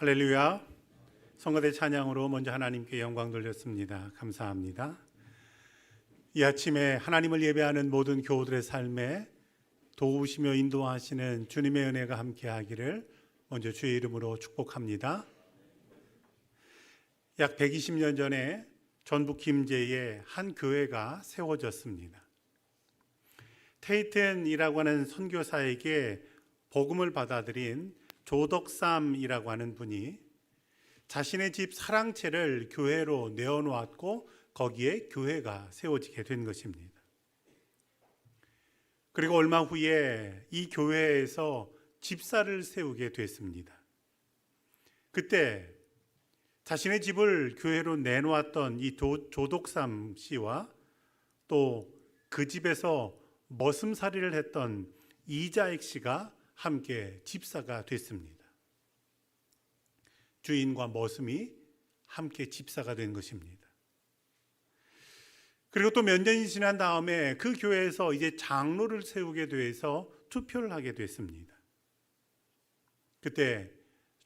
할렐루야. 성가대 찬양으로 먼저 하나님께 영광 돌렸습니다. 감사합니다. 이 아침에 하나님을 예배하는 모든 교우들의 삶에 도우시며 인도하시는 주님의 은혜가 함께하기를 먼저 주의 이름으로 축복합니다. 약 120년 전에 전북 김제에 한 교회가 세워졌습니다. 테이튼이라고 하는 선교사에게 복음을 받아들인 조덕삼이라고 하는 분이 자신의 집 사랑채를 교회로 내어놓았고 거기에 교회가 세워지게 된 것입니다. 그리고 얼마 후에 이 교회에서 집사를 세우게 됐습니다. 그때 자신의 집을 교회로 내놓았던 이 조독삼 씨와 또 그 집에서 머슴살이를 했던 이자익 씨가 함께 집사가 됐습니다. 주인과 머슴이 함께 집사가 된 것입니다. 그리고 또 몇 년이 지난 다음에 그 교회에서 이제 장로를 세우게 돼서 투표를 하게 됐습니다. 그때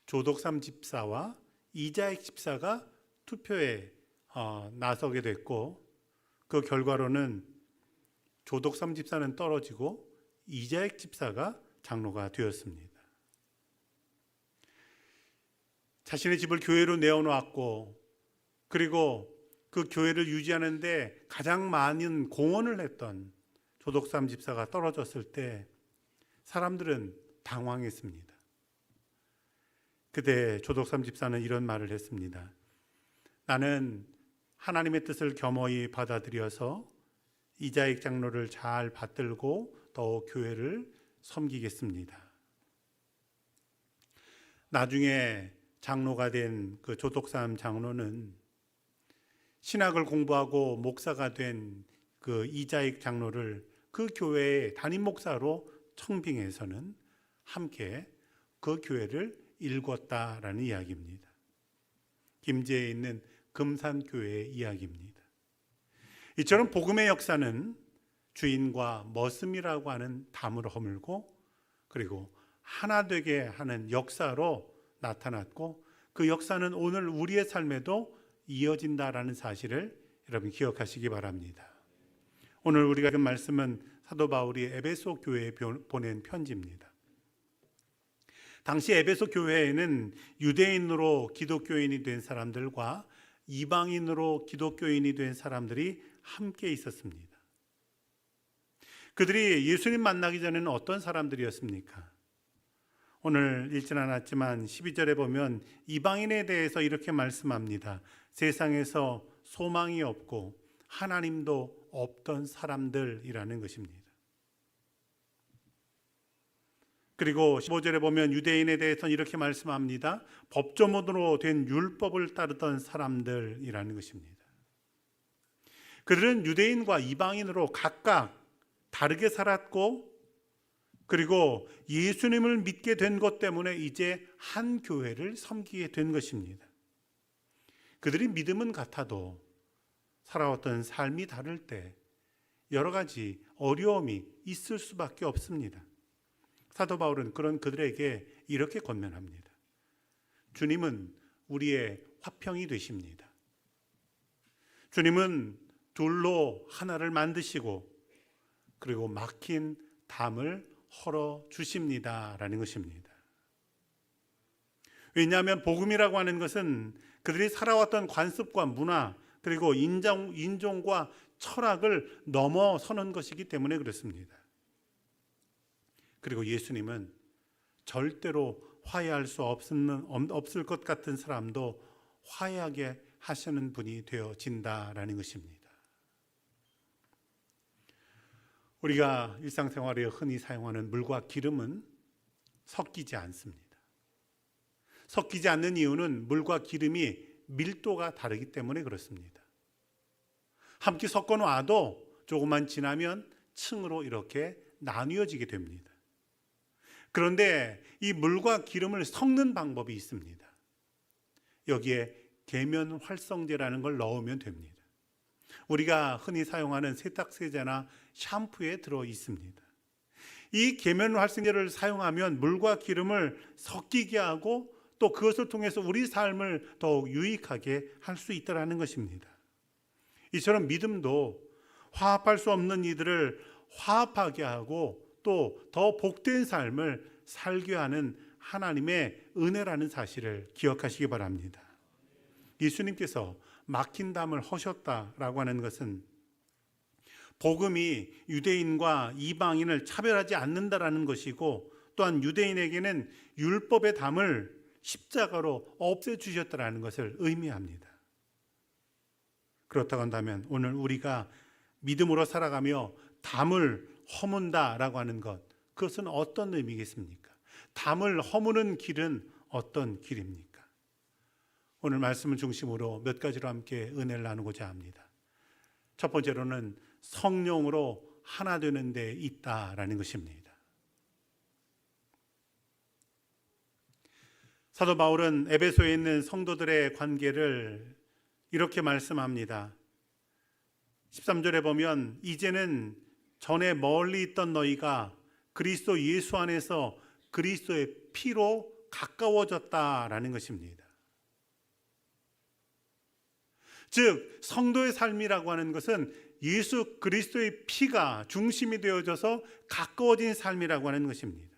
조덕삼 집사와 이자익 집사가 투표에 어, 나서게 됐고 그 결과로는 조덕삼 집사는 떨어지고 이자익 집사가 장로가 되었습니다. 자신의 집을 교회로 내어놓았고 그리고 그 교회를 유지하는데 가장 많은 공헌을 했던 조덕삼 집사가 떨어졌을 때 사람들은 당황했습니다. 그때 조덕삼 집사는 이런 말을 했습니다. 나는 하나님의 뜻을 겸허히 받아들여서 이자익 장로를 잘 받들고 더 교회를 섬기겠습니다. 나중에 장로가 된 그 조독삼 장로는 신학을 공부하고 목사가 된 그 이자익 장로를 그 교회의 담임 목사로 청빙해서는 함께 그 교회를 일궜다라는 이야기입니다. 김제에 있는 금산교회의 이야기입니다. 이처럼 복음의 역사는 주인과 머슴이라고 하는 담을 허물고 그리고 하나 되게 하는 역사로 나타났고 그 역사는 오늘 우리의 삶에도 이어진다라는 사실을 여러분 기억하시기 바랍니다. 오늘 우리가 그 말씀은 사도 바울이 에베소 교회에 보낸 편지입니다. 당시 에베소 교회에는 유대인으로 기독교인이 된 사람들과 이방인으로 기독교인이 된 사람들이 함께 있었습니다. 그들이 예수님 만나기 전에는 어떤 사람들이었습니까? 오늘 읽진 않았지만 12절에 보면 이방인에 대해서 이렇게 말씀합니다. 세상에서 소망이 없고 하나님도 없던 사람들이라는 것입니다. 그리고 15절에 보면 유대인에 대해서는 이렇게 말씀합니다. 법조문으로 된 율법을 따르던 사람들이라는 것입니다. 그들은 유대인과 이방인으로 각각 다르게 살았고 그리고 예수님을 믿게 된 것 때문에 이제 한 교회를 섬기게 된 것입니다. 그들이 믿음은 같아도 살아왔던 삶이 다를 때 여러 가지 어려움이 있을 수밖에 없습니다. 사도 바울은 그런 그들에게 이렇게 권면합니다. 주님은 우리의 화평이 되십니다. 주님은 둘로 하나를 만드시고 그리고 막힌 담을 헐어 주십니다라는 것입니다. 왜냐하면 복음이라고 하는 것은 그들이 살아왔던 관습과 문화 그리고 인종, 인종과 철학을 넘어서는 것이기 때문에 그렇습니다. 그리고 예수님은 절대로 화해할 수 없는, 없을 것 같은 사람도 화해하게 하시는 분이 되어진다라는 것입니다. 우리가 일상생활에 흔히 사용하는 물과 기름은 섞이지 않습니다. 섞이지 않는 이유는 물과 기름이 밀도가 다르기 때문에 그렇습니다. 함께 섞어 놔도 조금만 지나면 층으로 이렇게 나뉘어지게 됩니다. 그런데 이 물과 기름을 섞는 방법이 있습니다. 여기에 계면 활성제라는 걸 넣으면 됩니다. 우리가 흔히 사용하는 세탁세제나 샴푸에 들어 있습니다. 이 계면 활성제를 사용하면 물과 기름을 섞이게 하고 또 그것을 통해서 우리 삶을 더욱 유익하게 할 수 있다라는 것입니다. 이처럼 믿음도 화합할 수 없는 이들을 화합하게 하고 또 더 복된 삶을 살게 하는 하나님의 은혜라는 사실을 기억하시기 바랍니다. 예수님께서 막힌 담을 허셨다라고 하는 것은 복음이 유대인과 이방인을 차별하지 않는다라는 것이고 또한 유대인에게는 율법의 담을 십자가로 없애 주셨다라는 것을 의미합니다. 그렇다고 한다면 오늘 우리가 믿음으로 살아가며 담을 허문다라고 하는 것 그것은 어떤 의미겠습니까? 담을 허무는 길은 어떤 길입니까? 오늘 말씀을 중심으로 몇 가지로 함께 은혜를 나누고자 합니다. 첫 번째로는 성령으로 하나 되는 데 있다라는 것입니다. 사도 바울은 에베소에 있는 성도들의 관계를 이렇게 말씀합니다. 13절에 보면 이제는 전에 멀리 있던 너희가 그리스도 예수 안에서 그리스도의 피로 가까워졌다라는 것입니다. 즉 성도의 삶이라고 하는 것은 예수 그리스도의 피가 중심이 되어져서 가까워진 삶이라고 하는 것입니다.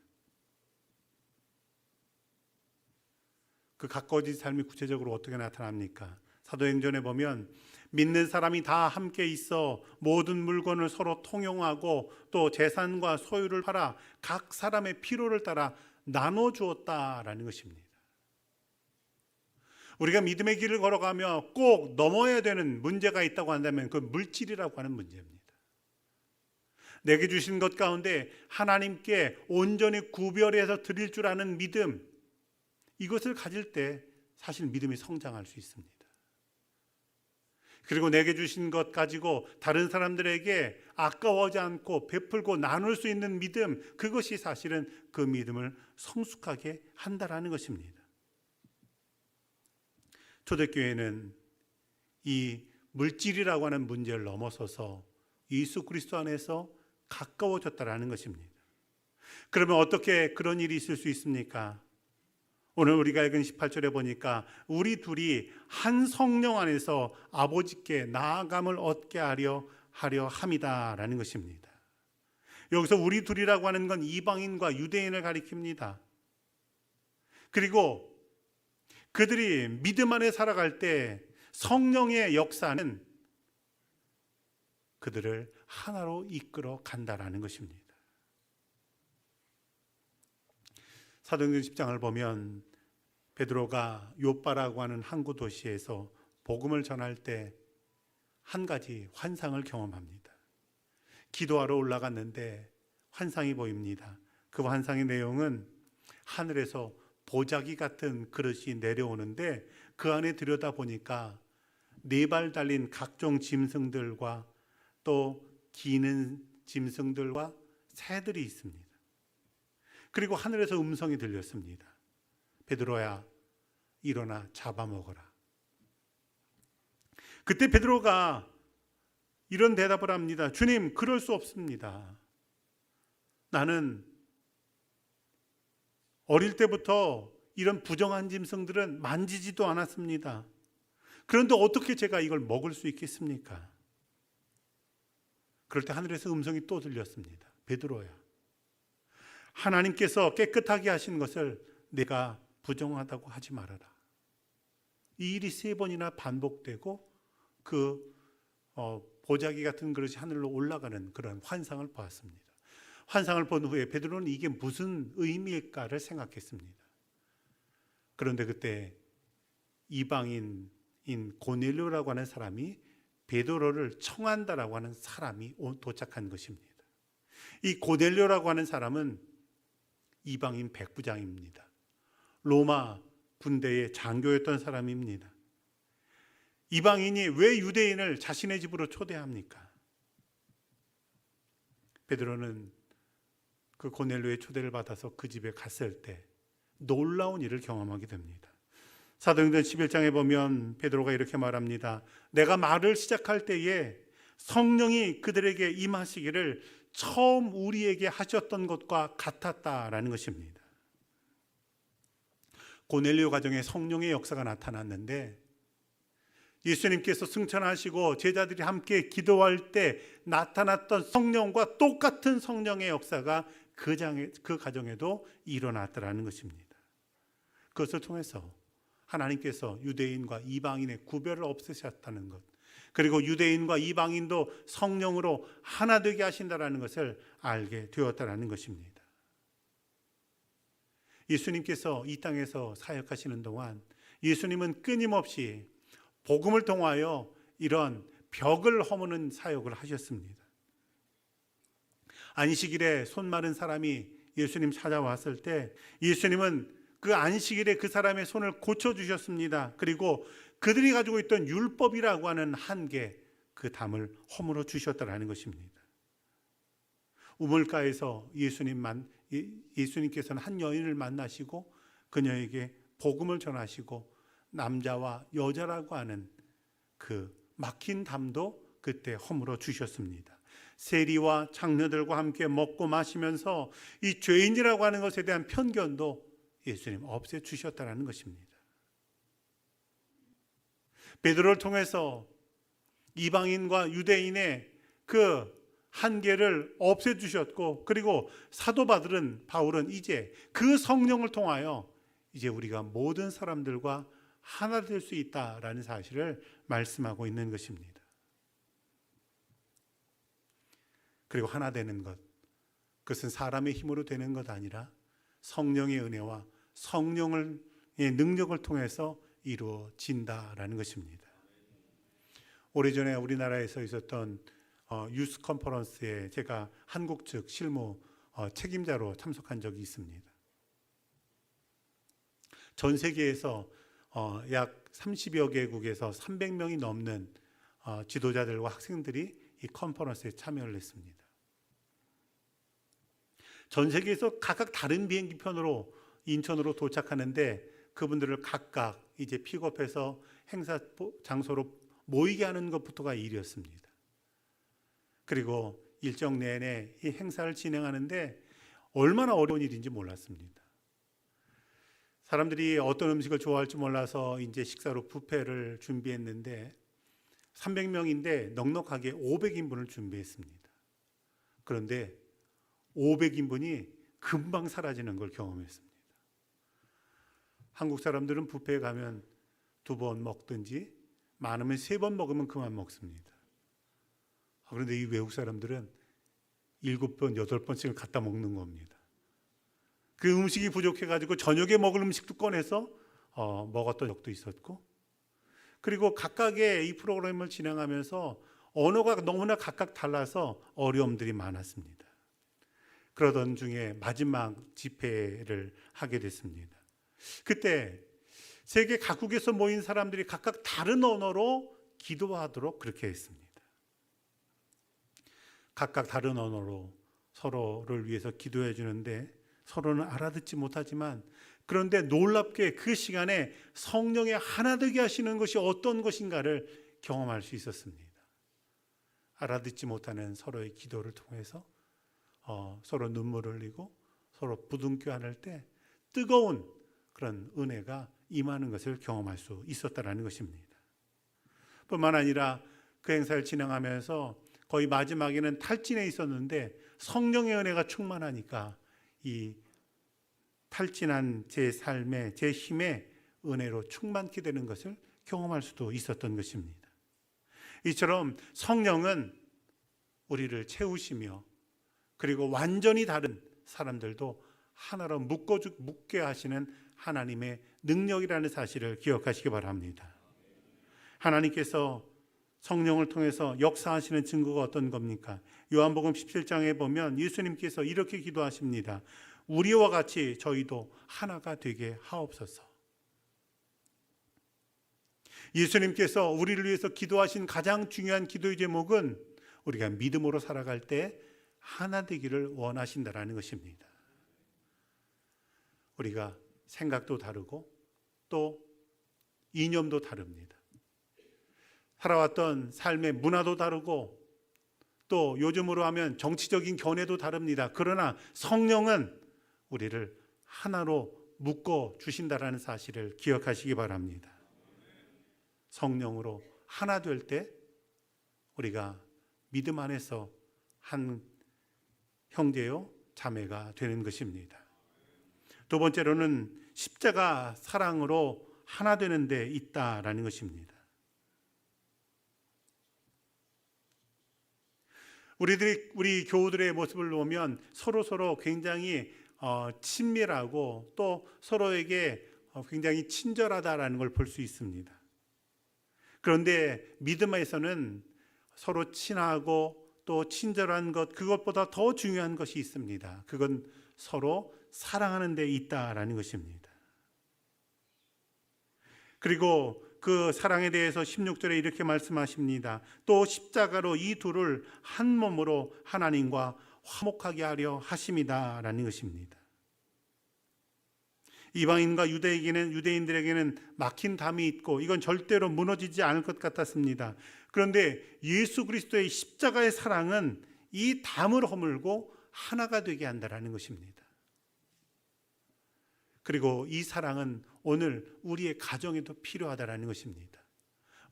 그 가까워진 삶이 구체적으로 어떻게 나타납니까? 사도행전에 보면 믿는 사람이 다 함께 있어 모든 물건을 서로 통용하고 또 재산과 소유를 팔아 각 사람의 필요를 따라 나눠 주었다라는 것입니다. 우리가 믿음의 길을 걸어가며 꼭 넘어야 되는 문제가 있다고 한다면 그 물질이라고 하는 문제입니다. 내게 주신 것 가운데 하나님께 온전히 구별해서 드릴 줄 아는 믿음, 이것을 가질 때 사실 믿음이 성장할 수 있습니다. 그리고 내게 주신 것 가지고 다른 사람들에게 아까워하지 않고 베풀고 나눌 수 있는 믿음, 그것이 사실은 그 믿음을 성숙하게 한다라는 것입니다. 초대교회는 이 물질이라고 하는 문제를 넘어서서 예수 그리스도 안에서 가까워졌다라는 것입니다. 그러면 어떻게 그런 일이 있을 수 있습니까? 오늘 우리가 읽은 18절에 보니까 우리 둘이 한 성령 안에서 아버지께 나아감을 얻게 하려 하려 함이다라는 것입니다. 여기서 우리 둘이라고 하는 건 이방인과 유대인을 가리킵니다. 그리고 그들이 믿음 안에 살아갈 때 성령의 역사는 그들을 하나로 이끌어 간다라는 것입니다. 사도행전 10장을 보면 베드로가 요빠라고 하는 항구 도시에서 복음을 전할 때 한 가지 환상을 경험합니다. 기도하러 올라갔는데 환상이 보입니다. 그 환상의 내용은 하늘에서 보자기 같은 그릇이 내려오는데 그 안에 들여다 보니까 네 발 달린 각종 짐승들과 또 기는 짐승들과 새들이 있습니다. 그리고 하늘에서 음성이 들렸습니다. 베드로야, 일어나 잡아먹어라. 그때 베드로가 이런 대답을 합니다. 주님, 그럴 수 없습니다. 나는 어릴 때부터 이런 부정한 짐승들은 만지지도 않았습니다. 그런데 어떻게 제가 이걸 먹을 수 있겠습니까? 그럴 때 하늘에서 음성이 또 들렸습니다. 베드로야. 하나님께서 깨끗하게 하신 것을 내가 부정하다고 하지 말아라. 이 일이 세 번이나 반복되고 그 어, 보자기 같은 그릇이 하늘로 올라가는 그런 환상을 보았습니다. 환상을 본 후에 베드로는 이게 무슨 의미일까를 생각했습니다. 그런데 그때 이방인인 고넬료라고 하는 사람이 베드로를 청한다라고 하는 사람이 도착한 것입니다. 이 고넬료라고 하는 사람은 이방인 백부장입니다. 로마 군대의 장교였던 사람입니다. 이방인이 왜 유대인을 자신의 집으로 초대합니까? 베드로는 그 고넬료의 초대를 받아서 그 집에 갔을 때 놀라운 일을 경험하게 됩니다. 사도행전 11장에 보면 베드로가 이렇게 말합니다. 내가 말을 시작할 때에 성령이 그들에게 임하시기를 처음 우리에게 하셨던 것과 같았다라는 것입니다. 고넬료 가정에 성령의 역사가 나타났는데 예수님께서 승천하시고 제자들이 함께 기도할 때 나타났던 성령과 똑같은 성령의 역사가 그, 장에, 그 가정에도 일어났더라는 것입니다. 그것을 통해서 하나님께서 유대인과 이방인의 구별을 없애셨다는 것. 그리고 유대인과 이방인도 성령으로 하나 되게 하신다라는 것을 알게 되었다라는 것입니다. 예수님께서 이 땅에서 사역하시는 동안 예수님은 끊임없이 복음을 통하여 이런 벽을 허무는 사역을 하셨습니다. 안식일에 손 마른 사람이 예수님 찾아왔을 때 예수님은 그 안식일에 그 사람의 손을 고쳐 주셨습니다. 그리고 그들이 가지고 있던 율법이라고 하는 한계 그 담을 허물어 주셨다라는 것입니다. 우물가에서 예수님만 예수님께서는 한 여인을 만나시고 그녀에게 복음을 전하시고 남자와 여자라고 하는 그 막힌 담도 그때 허물어 주셨습니다. 세리와 장녀들과 함께 먹고 마시면서 이 죄인이라고 하는 것에 대한 편견도 예수님 없애 주셨다는 것입니다. 베드로를 통해서 이방인과 유대인의 그 한계를 없애 주셨고 그리고 사도 바들은 바울은 이제 그 성령을 통하여 이제 우리가 모든 사람들과 하나 될 수 있다라는 사실을 말씀하고 있는 것입니다. 그리고 하나 되는 것 그것은 사람의 힘으로 되는 것 아니라 성령의 은혜와 성령의 능력을 통해서 이루어진다라는 것입니다. 오래전에 우리나라에서 있었던 어, 유스 컨퍼런스에 제가 한국 측 실무 어, 책임자로 참석한 적이 있습니다. 전 세계에서 어, 약 30여 개국에서 300명이 넘는 어, 지도자들과 학생들이 이 컨퍼런스에 참여를 했습니다. 전 세계에서 각각 다른 비행기 편으로 인천으로 도착하는데 그분들을 각각 이제 픽업해서 행사 장소로 모이게 하는 것부터가 일이었습니다. 그리고 일정 내내 이 행사를 진행하는데 얼마나 어려운 일인지 몰랐습니다. 사람들이 어떤 음식을 좋아할지 몰라서 이제 식사로 뷔페를 준비했는데 300명인데 넉넉하게 500인분을 준비했습니다. 그런데 500인분이 금방 사라지는 걸 경험했습니다. 한국 사람들은 뷔페에 가면 두 번 먹든지 많으면 세 번 먹으면 그만 먹습니다. 아, 그런데 이 외국 사람들은 일곱 번, 여덟 번씩을 갖다 먹는 겁니다. 그 음식이 부족해가지고 저녁에 먹을 음식도 꺼내서 어, 먹었던 적도 있었고, 그리고 각각의 이 프로그램을 진행하면서 언어가 너무나 각각 달라서 어려움들이 많았습니다. 그러던 중에 마지막 집회를 하게 됐습니다. 그때 세계 각국에서 모인 사람들이 각각 다른 언어로 기도하도록 그렇게 했습니다. 각각 다른 언어로 서로를 위해서 기도해 주는데 서로는 알아듣지 못하지만 그런데 놀랍게 그 시간에 성령의 하나 되게 하시는 것이 어떤 것인가를 경험할 수 있었습니다. 알아듣지 못하는 서로의 기도를 통해서 어, 서로 눈물을 흘리고 서로 부둥켜 안을 때 뜨거운 그런 은혜가 임하는 것을 경험할 수 있었다라는 것입니다. 뿐만 아니라 그 행사를 진행하면서 거의 마지막에는 탈진에 있었는데 성령의 은혜가 충만하니까 이 탈진한 제 삶의 제 힘의 은혜로 충만케 되는 것을 경험할 수도 있었던 것입니다. 이처럼 성령은 우리를 채우시며 그리고 완전히 다른 사람들도 하나로 묶어 묶게 하시는 하나님의 능력이라는 사실을 기억하시기 바랍니다. 하나님께서 성령을 통해서 역사하시는 증거가 어떤 겁니까? 요한복음 17장에 보면 예수님께서 이렇게 기도하십니다. 우리와 같이 저희도 하나가 되게 하옵소서. 예수님께서 우리를 위해서 기도하신 가장 중요한 기도의 제목은 우리가 믿음으로 살아갈 때 하나 되기를 원하신다라는 것입니다. 우리가 생각도 다르고 또 이념도 다릅니다. 살아왔던 삶의 문화도 다르고 또 요즘으로 하면 정치적인 견해도 다릅니다. 그러나 성령은 우리를 하나로 묶어 주신다라는 사실을 기억하시기 바랍니다. 성령으로 하나 될 때 우리가 믿음 안에서 한 형제요 자매가 되는 것입니다. 두 번째로는 십자가 사랑으로 하나 되는 데 있다라는 것입니다. 우리들이 우리 교우들의 모습을 보면 서로 서로 굉장히 어, 친밀하고 또 서로에게 어, 굉장히 친절하다라는 걸 볼 수 있습니다. 그런데 믿음에서는 서로 친하고 또 친절한 것 그것보다 더 중요한 것이 있습니다. 그건 서로 사랑하는 데 있다라는 것입니다. 그리고 그 사랑에 대해서 16절에 이렇게 말씀하십니다. 또 십자가로 이 둘을 한 몸으로 하나님과 화목하게 하려 하심이다라는 것입니다. 이방인과 유대인에게는 유대인들에게는 막힌 담이 있고 이건 절대로 무너지지 않을 것 같았습니다. 그런데 예수 그리스도의 십자가의 사랑은 이 담을 허물고 하나가 되게 한다라는 것입니다. 그리고 이 사랑은 오늘 우리의 가정에도 필요하다라는 것입니다.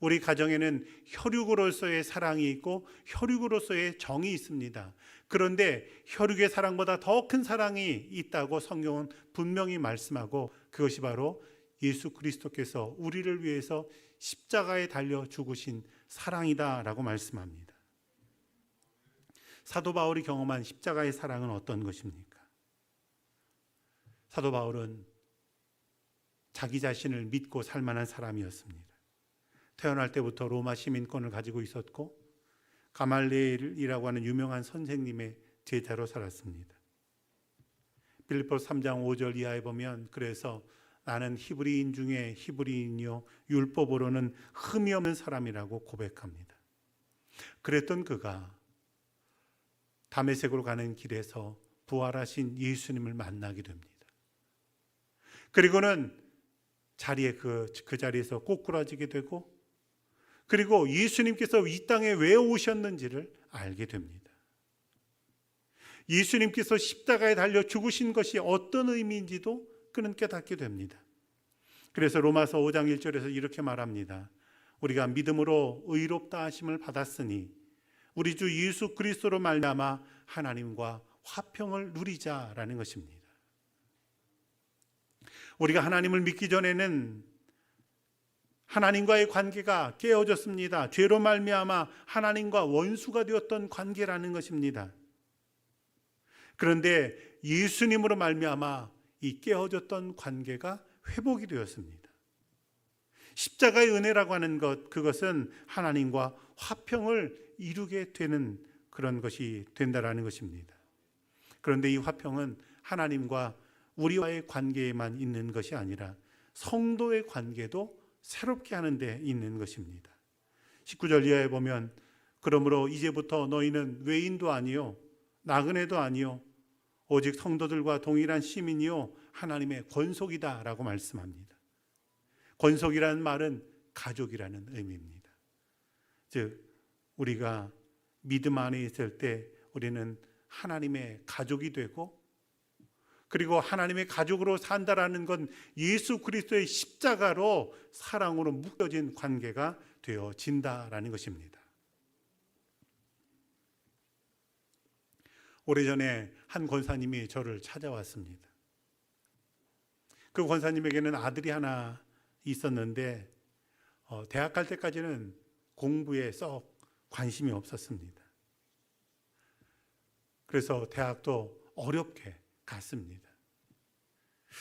우리 가정에는 혈육으로서의 사랑이 있고 혈육으로서의 정이 있습니다. 그런데 혈육의 사랑보다 더 큰 사랑이 있다고 성경은 분명히 말씀하고 그것이 바로 예수 그리스도께서 우리를 위해서 십자가에 달려 죽으신 사랑이다라고 말씀합니다. 사도 바울이 경험한 십자가의 사랑은 어떤 것입니까? 사도 바울은 자기 자신을 믿고 살 만한 사람이었습니다. 태어날 때부터 로마 시민권을 가지고 있었고 가말레일이라고 하는 유명한 선생님의 제자로 살았습니다. 빌립보 3장 5절 이하에 보면 그래서 나는 히브리인 중에 히브리인이요 율법으로는 흠이 없는 사람이라고 고백합니다. 그랬던 그가 담에색으로 가는 길에서 부활하신 예수님을 만나게 됩니다. 그리고는 자리에 그, 그 자리에서 꼬꾸라지게 되고 그리고 예수님께서 이 땅에 왜 오셨는지를 알게 됩니다. 예수님께서 십자가에 달려 죽으신 것이 어떤 의미인지도 그는 깨닫게 됩니다. 그래서 로마서 5장 1절에서 이렇게 말합니다. 우리가 믿음으로 의롭다 하심을 받았으니 우리 주 예수 그리스도로 말미암아 하나님과 화평을 누리자라는 것입니다. 우리가 하나님을 믿기 전에는 하나님과의 관계가 깨어졌습니다. 죄로 말미암아 하나님과 원수가 되었던 관계라는 것입니다. 그런데 예수님으로 말미암아 이 깨어졌던 관계가 회복이 되었습니다. 십자가의 은혜라고 하는 것 그것은 하나님과 화평을 이루게 되는 그런 것이 된다라는 것입니다. 그런데 이 화평은 하나님과 우리와의 관계에만 있는 것이 아니라 성도의 관계도 새롭게 하는 데 있는 것입니다. 19절 이하에 보면 그러므로 이제부터 너희는 외인도 아니요 나그네도 아니요 오직 성도들과 동일한 시민이요 하나님의 권속이다라고 말씀합니다. 권속이라는 말은 가족이라는 의미입니다. 즉 우리가 믿음 안에 있을 때 우리는 하나님의 가족이 되고 그리고 하나님의 가족으로 산다라는 건 예수 그리스도의 십자가로 사랑으로 묶여진 관계가 되어진다라는 것입니다. 오래전에 한 권사님이 저를 찾아왔습니다. 그 권사님에게는 아들이 하나 있었는데 어, 대학 갈 때까지는 공부에 썩 관심이 없었습니다. 그래서 대학도 어렵게 갔습니다.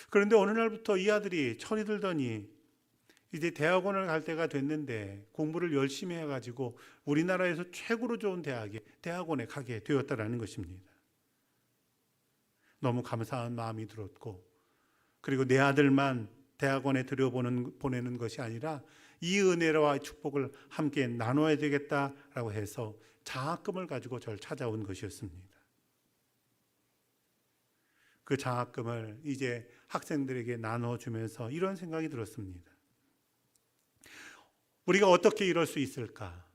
그런데 어느 날부터 이 아들이 철이 들더니 이제 대학원을 갈 때가 됐는데 공부를 열심히 해가지고 우리나라에서 최고로 좋은 대학에 대학원에 가게 되었다라는 것입니다. 너무 감사한 마음이 들었고 그리고 내 아들만 대학원에 들여보는 보내는 것이 아니라 이 은혜와 축복을 함께 나눠야 되겠다라고 해서 장학금을 가지고 저를 찾아온 것이었습니다. 그 장학금을 이제 학생들에게 나눠주면서 이런 생각이 들었습니다. 우리가 어떻게 이럴 수 있을까?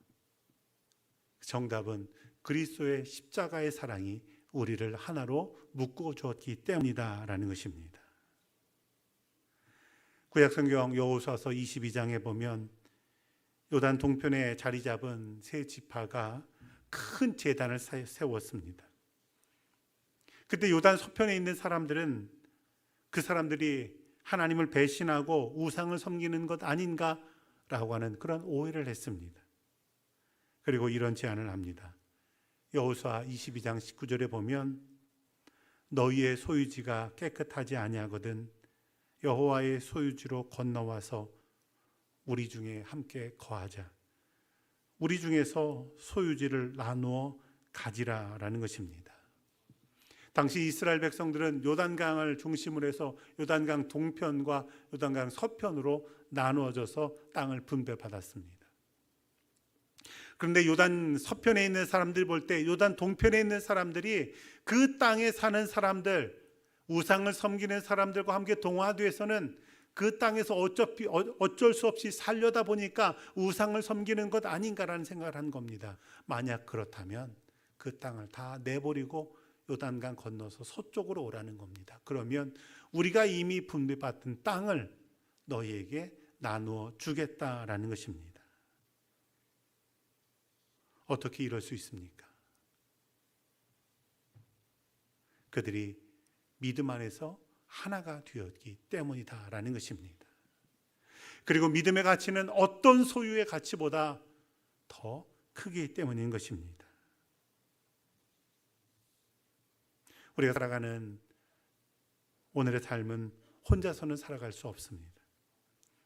정답은 그리스도의 십자가의 사랑이 우리를 하나로 묶어 주었기 때문이다라는 것입니다. 구약 성경 여호수아서 22장에 보면 요단 동편에 자리 잡은 세 지파가 큰 제단을 세- 세웠습니다. 그때 요단 서편에 있는 사람들은 그 사람들이 하나님을 배신하고 우상을 섬기는 것 아닌가라고 하는 그런 오해를 했습니다. 그리고 이런 제안을 합니다. 여호수아 22장 19절에 보면 너희의 소유지가 깨끗하지 아니하거든 여호와의 소유지로 건너와서 우리 중에 함께 거하자. 우리 중에서 소유지를 나누어 가지라라는 것입니다. 당시 이스라엘 백성들은 요단강을 중심으로 해서 요단강 동편과 요단강 서편으로 나누어져서 땅을 분배받았습니다. 그런데 요단 서편에 있는 사람들 볼 때 요단 동편에 있는 사람들이 그 땅에 사는 사람들 우상을 섬기는 사람들과 함께 동화돼서는 그 땅에서 어차피 어- 어쩔 수 없이 살려다 보니까 우상을 섬기는 것 아닌가라는 생각을 한 겁니다. 만약 그렇다면 그 땅을 다 내버리고 요단강 건너서 서쪽으로 오라는 겁니다. 그러면 우리가 이미 분배받은 땅을 너희에게 나누어 주겠다라는 것입니다. 어떻게 이럴 수 있습니까? 그들이 믿음 안에서 하나가 되었기 때문이다라는 것입니다. 그리고 믿음의 가치는 어떤 소유의 가치보다 더 크기 때문인 것입니다. 우리가 살아가는 오늘의 삶은 혼자서는 살아갈 수 없습니다.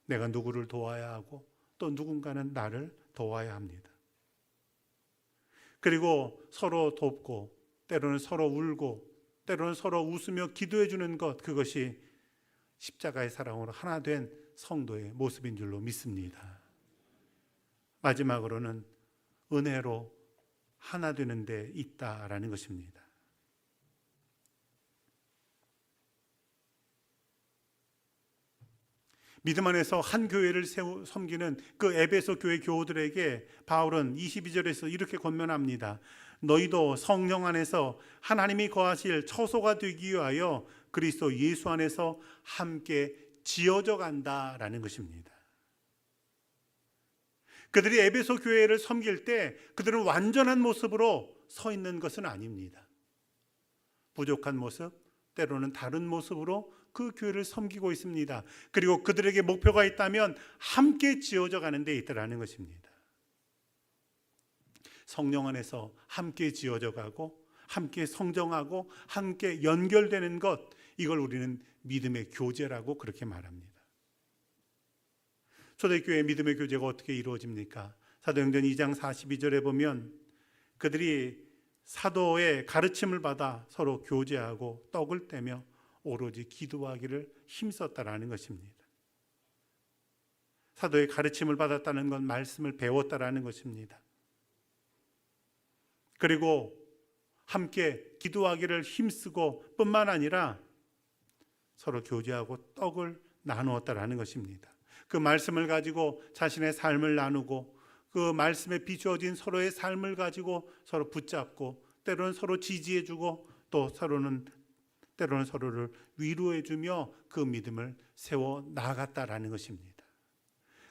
내가 누구를 도와야 하고 또 누군가는 나를 도와야 합니다. 그리고 서로 돕고 때로는 서로 울고 때로는 서로 웃으며 기도해 주는 것 그것이 십자가의 사랑으로 하나 된 성도의 모습인 줄로 믿습니다. 마지막으로는 은혜로 하나 되는 데 있다라는 것입니다. 믿음 안에서 한 교회를 세우, 섬기는 그 에베소 교회 교우들에게 바울은 22절에서 이렇게 권면합니다. 너희도 성령 안에서 하나님이 거하실 처소가 되기 위하여 그리스도 예수 안에서 함께 지어져 간다라는 것입니다. 그들이 에베소 교회를 섬길 때 그들은 완전한 모습으로 서 있는 것은 아닙니다. 부족한 모습, 때로는 다른 모습으로 그 교회를 섬기고 있습니다. 그리고 그들에게 목표가 있다면 함께 지어져 가는 데 있다라는 것입니다. 성령 안에서 함께 지어져 가고 함께 성정하고 함께 연결되는 것 이걸 우리는 믿음의 교제라고 그렇게 말합니다. 초대교회 믿음의 교제가 어떻게 이루어집니까? 사도행전 2장 42절에 보면 그들이 사도의 가르침을 받아 서로 교제하고 떡을 떼며 오로지 기도하기를 힘썼다라는 것입니다. 사도의 가르침을 받았다는 건 말씀을 배웠다라는 것입니다. 그리고 함께 기도하기를 힘쓰고 뿐만 아니라 서로 교제하고 떡을 나누었다라는 것입니다. 그 말씀을 가지고 자신의 삶을 나누고 그 말씀에 비추어진 서로의 삶을 가지고 서로 붙잡고 때로는 서로 지지해주고 또 서로는 때로는 서로를 위로해주며 그 믿음을 세워 나갔다라는 것입니다.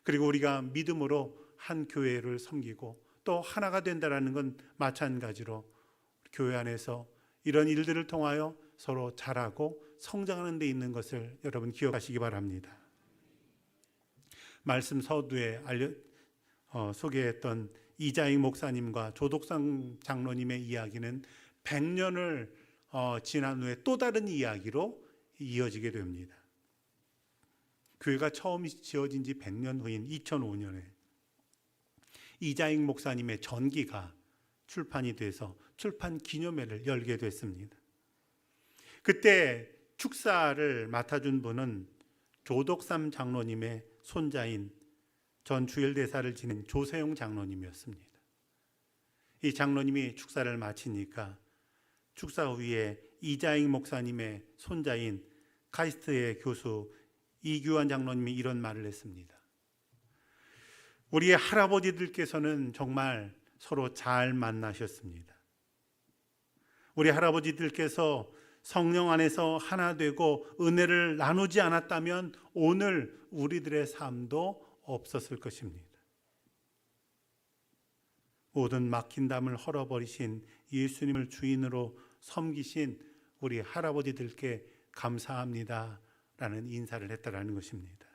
그리고 우리가 믿음으로 한 교회를 섬기고 또 하나가 된다라는 건 마찬가지로 교회 안에서 이런 일들을 통하여 서로 자라고 성장하는 데 있는 것을 여러분 기억하시기 바랍니다. 말씀 서두에 알려 어, 소개했던 이자익 목사님과 조독상 장로님의 이야기는 100년을 어, 지난 후에 또 다른 이야기로 이어지게 됩니다. 교회가 처음 지어진 지 100년 후인 2005년에 이자익 목사님의 전기가 출판이 돼서 출판 기념회를 열게 됐습니다. 그때 축사를 맡아준 분은 조덕삼 장로님의 손자인 전 주일대사를 지낸 조세용 장로님이었습니다. 이 장로님이 축사를 마치니까 축사 후에 이자익 목사님의 손자인 카이스트의 교수 이규환 장로님이 이런 말을 했습니다. 우리의 할아버지들께서는 정말 서로 잘 만나셨습니다. 우리 할아버지들께서 성령 안에서 하나 되고 은혜를 나누지 않았다면 오늘 우리들의 삶도 없었을 것입니다. 모든 막힌 담을 헐어버리신 예수님을 주인으로 섬기신 우리 할아버지들께 감사합니다. 라는 인사를 했다라는 것입니다.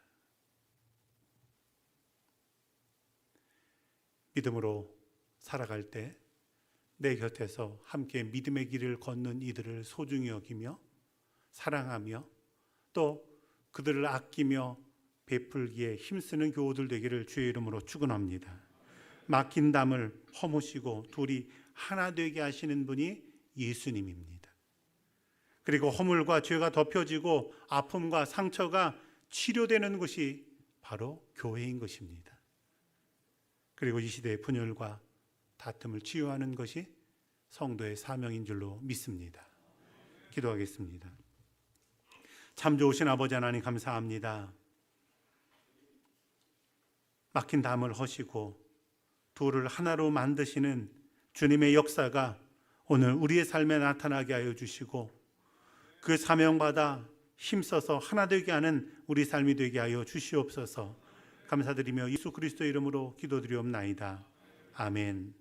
믿음으로 살아갈 때 내 곁에서 함께 믿음의 길을 걷는 이들을 소중히 여기며 사랑하며 또 그들을 아끼며 베풀기에 힘쓰는 교우들 되기를 주의 이름으로 축원합니다. 막힌 담을 허무시고 둘이 하나 되게 하시는 분이 예수님입니다. 그리고 허물과 죄가 덮여지고 아픔과 상처가 치료되는 것이 바로 교회인 것입니다. 그리고 이 시대의 분열과 다툼을 치유하는 것이 성도의 사명인 줄로 믿습니다. 기도하겠습니다. 참 좋으신 아버지 하나님 감사합니다. 막힌 담을 허시고 둘을 하나로 만드시는 주님의 역사가 오늘 우리의 삶에 나타나게 하여 주시고 그 사명받아 힘써서 하나 되게 하는 우리 삶이 되게 하여 주시옵소서 감사드리며 예수 그리스도 이름으로 기도드리옵나이다. 아멘.